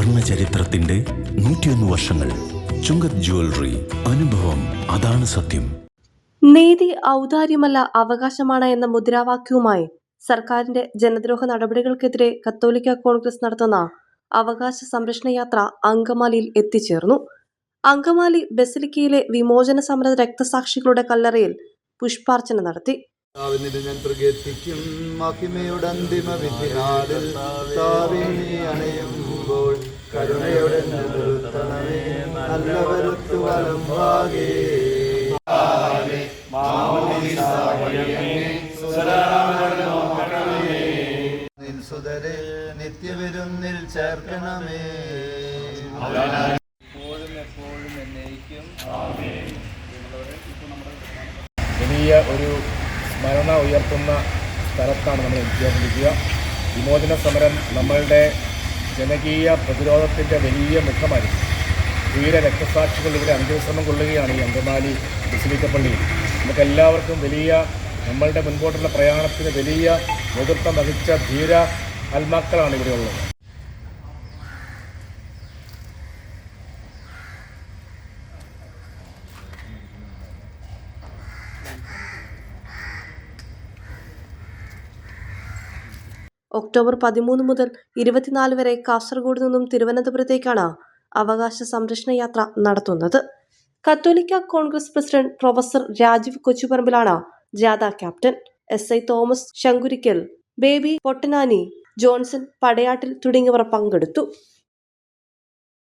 ചരിത്രത്തിന്റെ നൂറ്റിയൊന്ന് വർഷങ്ങൾ. ചുങ്കത് ജ്വല്ലറി അനുഭവം അതാണ് സത്യം. നീതി ഔദാര്യമല്ല അവകാശമാണ് എന്ന മുദ്രാവാക്യവുമായി സർക്കാരിന്റെ ജനദ്രോഹ നടപടികൾക്കെതിരെ കത്തോലിക്ക കോൺഗ്രസ് നടത്തുന്ന അവകാശ സംരക്ഷണ യാത്ര അങ്കമാലിയിൽ എത്തിച്ചേർന്നു. അങ്കമാലി ബസിലിക്കയിലെ വിമോചന സമര രക്തസാക്ഷികളുടെ കല്ലറയിൽ പുഷ്പാർച്ചന നടത്തി. കർത്താവിനിത് ഞാൻ പ്രകീർത്തിക്കും മഹിമയുടെ അന്തിമ വിധിനാളിൽ താവിനെ അണയുമ്പോൾ കരുണയോടെ നിർത്തണമേ നല്ല വരുത്തു വലമ്പാകെ നിൻ സുതരെ നിത്യവിരുന്നിൽ ചേർക്കണമേ. വലിയ ഒരു സ്മരണ ഉയർത്തുന്ന സ്ഥലത്താണ് നമ്മൾ എത്തിച്ചേർന്നിരിക്കുക വിമോചന സമരം നമ്മളുടെ ജനകീയ പ്രതിരോധത്തിന്റെ വലിയ മുഖമായിരിക്കും വീര രക്തസാക്ഷികൾ ഇവിടെ അന്ത്യവിശ്രമം കൊള്ളുകയാണ് ഈ അങ്കമാലി ബസിലിക്ക പള്ളിയിൽ നമുക്കെല്ലാവർക്കും വലിയ നമ്മളുടെ മുൻപോട്ടുള്ള പ്രയാണത്തിന് വലിയ നേതൃത്വം വഹിച്ച ധീര ആത്മാക്കളാണ് ഇവിടെ ഉള്ളത്. ഒക്ടോബർ പതിമൂന്ന് മുതൽ ഇരുപത്തിനാല് വരെ കാസർഗോഡ് നിന്നും തിരുവനന്തപുരത്തേക്കാണ് അവകാശ സംരക്ഷണ യാത്ര നടത്തുന്നത്. കത്തോലിക്ക കോൺഗ്രസ് പ്രസിഡന്റ് പ്രൊഫസർ രാജീവ് കൊച്ചുപറമ്പിലാണ് ജാഥ captain S I Thomas Sankurikkal Baby Pottanani Johnson Padayattil തുടങ്ങിയവർ പങ്കെടുത്തു.